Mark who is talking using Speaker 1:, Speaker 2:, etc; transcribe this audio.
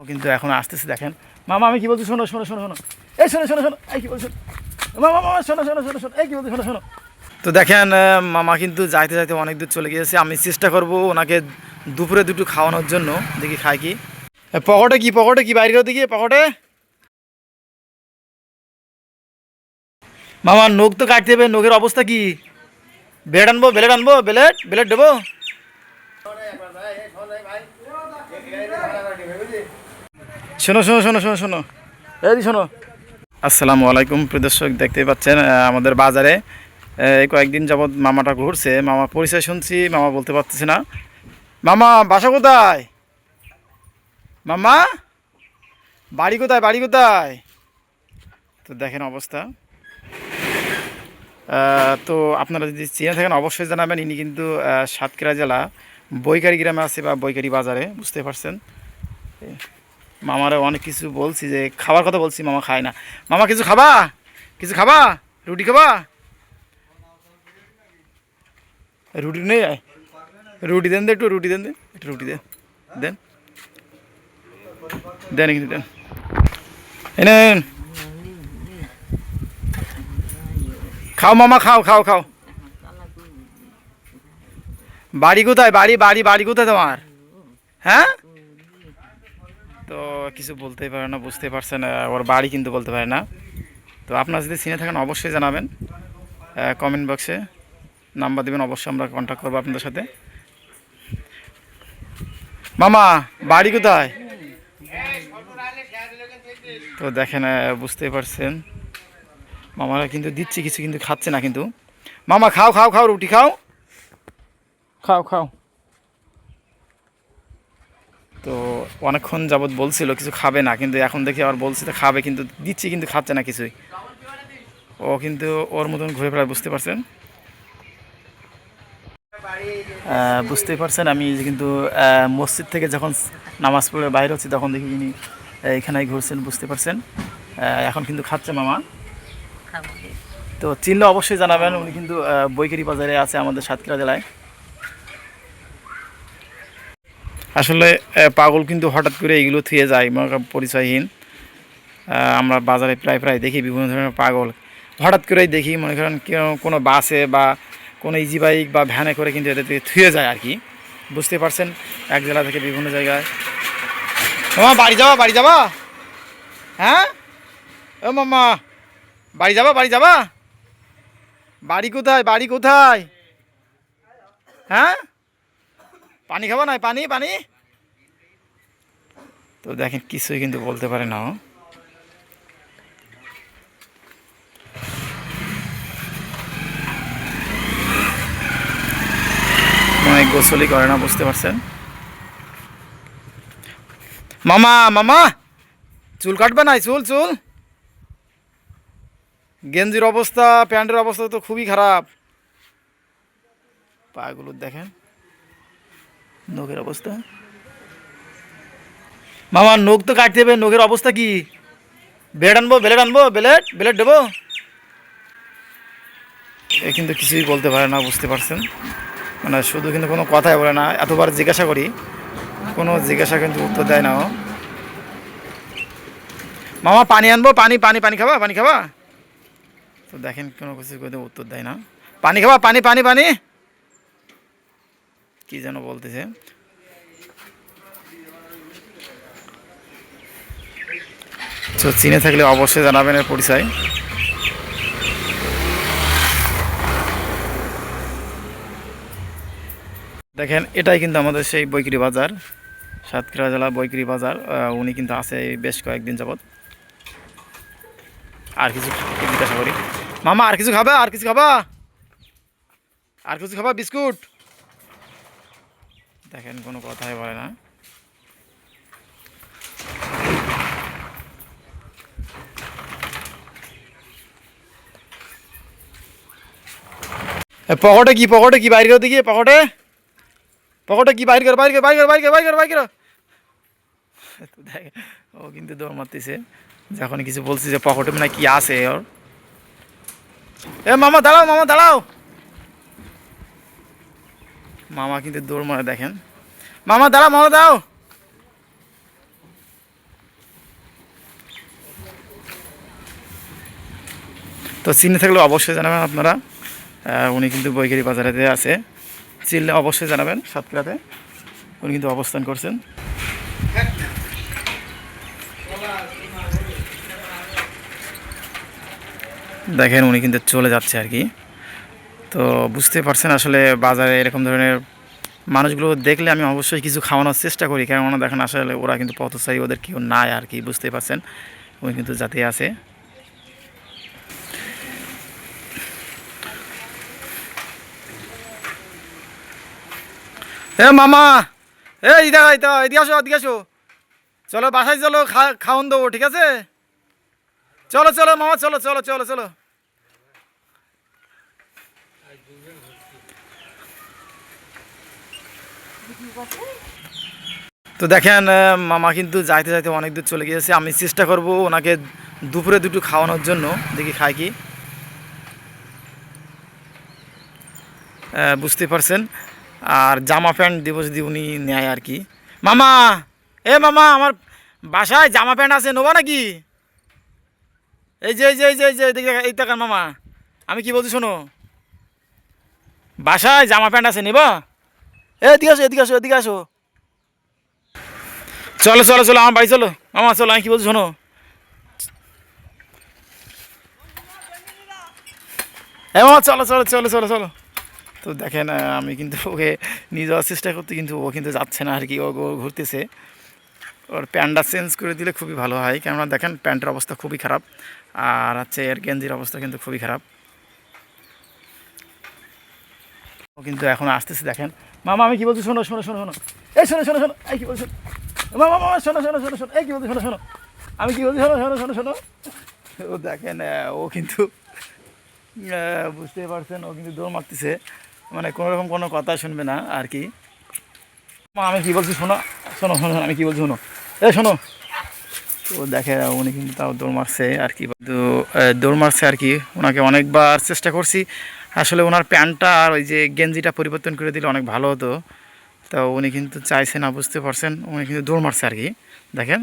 Speaker 1: কিন্তু এখন আসতেছে, দেখেন। মামা, আমি কি বলছি? শোনো শোনো শোনো শোনো। এই, শোনো শোনো শোনো। এই, কি বলছো মামা মামা, শোনো শোনো শোনো শোনো। এই, কি বলছো শোনো শোনো। তো দেখেন মামা কিন্তু যাইতে যাইতে অনেক দূর চলে গিয়েছে। আমি চেষ্টা করব ওনাকে দুপুরে দুটো খাওয়ানোর জন্য। দেখি খাই কি। পকেটে কি পকেটে কি বাইরে দেখি পকেটে মামা, নখ তো কাটতে হবে। নখের অবস্থা কি? বেলেট আনব বেলেট আনব বেলেট বেলেট দেবো? শোনো শোনো শোনো শোনো শোনো। এই শোনো। আসসালামু আলাইকুম প্রদর্শক দেখতে পাচ্ছেন আমাদের বাজারে এই কয়েকদিন যাবৎ মামাটা ঘুরছে। মামা পরিচয় শুনছি, মামা বলতে পারতেছে না। মামা, বাসা কোথায়? মামা, বাড়ি কোথায় বাড়ি কোথায়? তো দেখেন অবস্থা। তো আপনারা যদি চিনে থাকেন, অবশ্যই জানাবেন, ইনি কিন্তু সাতক্ষীরা জেলা। বৈকারি গ্রামে আছে বা বৈকারি বাজারে, বুঝতে পারছেন? মামারে অনেক কিছু বলছি যে, খাবার কথা বলছি, মামা খায় না। মামা, কিছু খাবা? কিছু খাবা? রুটি খাবা? রুটি নেই? রুটি দেন দে একটু, রুটি দেন দে, একটু রুটি দেন দেন। দেন কিন্তু দেন। এনে। খাও মামা, খাও খাও খাও। বাড়ি কোথায়? বাড়ি বাড়ি বাড়ি কোথায় তোমার? হ্যাঁ? তো কিছু বলতেই পারে না বুঝতে পারছেন আহ, ওর বাড়ি কিন্তু বলতে পারে না। তো আপনারা যদি চিনে থাকেন অবশ্যই জানাবেন। কমেন্ট বক্সে নাম্বার দেবেন অবশ্যই আমরা কন্ট্যাক্ট করব আপনাদের সাথে। মামা বাড়ি কোথায়? তো দেখেন বুঝতেই পারছেন। মামারা কিন্তু দিচ্ছি কিছু কিন্তু খাচ্ছে না কিন্তু। মামা খাও খাও খাও রুটি খাও। খাও খাও। তো অনেকক্ষণ যাবৎ বলছিল কিছু খাবে না। কিন্তু এখন দেখি আবার বলছে তো খাবে কিন্তু দিচ্ছি কিন্তু খাচ্ছে না কিছুই। ও কিন্তু ওর মতন ঘুরে ফেরায় বুঝতে পারছেন? আহ, বুঝতেই পারছেন আমি যে কিন্তু আহ, মসজিদ থেকে যখন নামাজ পড়ে বাইরে হচ্ছি তখন দেখি ইনি এখানেই ঘুরছেন বুঝতে পারছেন। আহ, এখন কিন্তু খাচ্ছে মামা। তো চিনলে অবশ্যই জানাবেন উনি কিন্তু বৈকারি বাজারে আছে আমাদের সাতক্ষীরা জেলায়। আসলে পাগল কিন্তু হঠাৎ করে এইগুলো থুয়ে যায় পরিচয়হীন। আমরা বাজারে প্রায় প্রায় দেখি বিভিন্ন ধরনের পাগল। হঠাৎ করেই দেখি, মনে করেন কেউ- কোনো বাসে বা কোনো ইজি বাইক বা ভ্যানে করে কিন্তু এদের থুয়ে যায় আর কি। বুঝতে পারছেন? এক জেলা থেকে বিভিন্ন জায়গায়। মামা বাড়ি যাবা বাড়ি যাবা? হ্যাঁ? ও মামা বাড়ি যাবা বাড়ি যাবা? বাড়ি কোথায় বাড়ি কোথায়? হ্যাঁ? পানি খাব না, পানি পানি। তো দেখেন, কিছুই কিন্তু বলতে পারে না গোসলই করে না, বুঝতে পারছেন? মামা মামা! চুল কাটবে নাই চুল চুল। গেঞ্জির অবস্থা, প্যান্টের অবস্থা তো খুবই খারাপ। পাগুলো দেখেন। নখের অবস্থা? মামা, নখ তো কাটতে হবে, নখের অবস্থা কি? বেলেট আনব বেলেট আনব বেলেট বেলেট দেবো? এ কিন্তু কিছুই বলতে পারে না, বুঝতে পারছেন? মানে শুধু কিন্তু কোনো কথাই বলে না, এতবার জিজ্ঞাসা করি, কোনো জিজ্ঞাসা কিন্তু উত্তর দেয় না ও। মামা, পানি আনব, পানি পানি পানি খাবা পানি খাবা? তো দেখেন কোনো কিছু উত্তর দেয় না। পানি খাবা, পানি পানি পানি। কি যেন বলতেছে? তো চিনে থাকলে অবশ্যই জানাবেন এর পরিচয়। দেখেন, এটাই কিন্তু আমাদের সেই বৈকরি বাজার, সাতক্ষীরা জেলা বৈকরি বাজার। উনি কিন্তু আছে বেশ কয়েকদিন যাবৎ। আর কিছু জিজ্ঞাসা করি? মামা, আর কিছু খাবা? আর কিছু খাবা? আর কিছু খাবা? বিস্কুট? দেখেন, কোনো কথাই বলে না। পকেটে কি পকেটে কি বাইরে দেখি, পকেটে? পকেটে কি বাইর কর বাইর কর বাইর কর বাইর কর বাইর কর বাইর কর। দেখ, ও কিন্তু দৌড় মারতেছে। যখন কিছু বলছি যে পকেটে মানে কি আছে ওর। এ, মামা দাঁড়াও মামা দাঁড়াও। মামা কিন্তু দৌড় মারে, দেখেন। মামা দাঁড়া মামা দাও তো চিনে থাকলে অবশ্যই জানাবেন আপনারা। উনি কিন্তু বৈকারি বাজারেতে আছে। চিনলে অবশ্যই জানাবেন সাতক্ষীরাতে। উনি কিন্তু অবস্থান করছেন। দেখেন উনি কিন্তু চলে যাচ্ছে আর কি। তো বুঝতে পারছেন আসলে বাজারে এরকম ধরনের মানুষগুলো দেখলে আমি অবশ্যই কিছু খাওয়ানোর চেষ্টা করি। কারণ কেননা দেখেন আসলে ওরা কিন্তু পথচারী, ওদের কেউ নাই আর কি বুঝতে পারছেন? উনি কিন্তু যাতে আছে। এ মামা! এ ইদা ইদা এদিকে আসো এদিকে আসো। চলো, বাসায় চলো খাওয়ান দেবো, ঠিক আছে? চলো চলো, মামা, চলো চলো চলো চলো। তো দেখেন মামা কিন্তু যাইতে যাইতে অনেক দূর চলে গিয়েছে। আমি চেষ্টা করব ওনাকে দুপুরে দুটো খাওয়ানোর জন্য। দেখি খায় কি। বুঝতে পারছেন? আর জামা প্যান্ট দিব যদি উনি নেয় আর কি। মামা! এ মামা, আমার বাসায় জামা প্যান্ট আছে, নেব নাকি? এই যে এই যে এই যে যে, এই মামা। আমি কি বলছি শোনো? বাসায় জামা প্যান্ট আছে, নেবা? এদিকে আসো এদিকে আসো এদিকে আসো। চলো চলো চলো, আমার বাড়ি চলো। মামা, চলো, আমি কি বলছি শোনো? হ্যাঁ মামা, চলো চলো চলো চলো চলো। তো দেখেন আমি কিন্তু ওকে নিয়ে যাওয়ার চেষ্টা করতে, কিন্তু ও কিন্তু যাচ্ছে না আর কি ও ঘুরতেছে। ওর প্যান্টটা চেঞ্জ করে দিলে খুবই ভালো হয়। কেননা দেখেন, প্যান্টের অবস্থা খুবই খারাপ। আর হচ্ছে এর গেঞ্জির অবস্থা কিন্তু খুবই খারাপ। ও কিন্তু এখন আসতেছে দেখেন মামা আমি কি বলছি শোনো শোনো শোনো শোনো এই শোনো শোনো শোনো এই কি বলছি মামা মামা শোনো শোনো শোনো শোনো এই কি বলছি শোনো শোনো আমি কি বলছি শোনো শোনো শোনো শোনো ও দেখেন ও কিন্তু বুঝতে পারছেন ও কিন্তু দৌড় মারতেছে মানে কোনো রকম কোনো কথা শুনবে না আর কি আমি কি বলছি শোনো শোনো শোনো শোনো, আমি কি বলছি শোনো এ শোনো তো দেখে উনি কিন্তু তাও দৌড় মারছে আর কি দৌড় মারছে আর কি ওনাকে অনেকবার চেষ্টা করছি আসলে ওনার প্যান্টটা আর ওই যে গেঞ্জিটা পরিবর্তন করে দিলে অনেক ভালো হতো। তো উনি কিন্তু চাইছেন না, বুঝতে পারছেন, উনি কিন্তু দৌড় মারছে আর কি। দেখেন।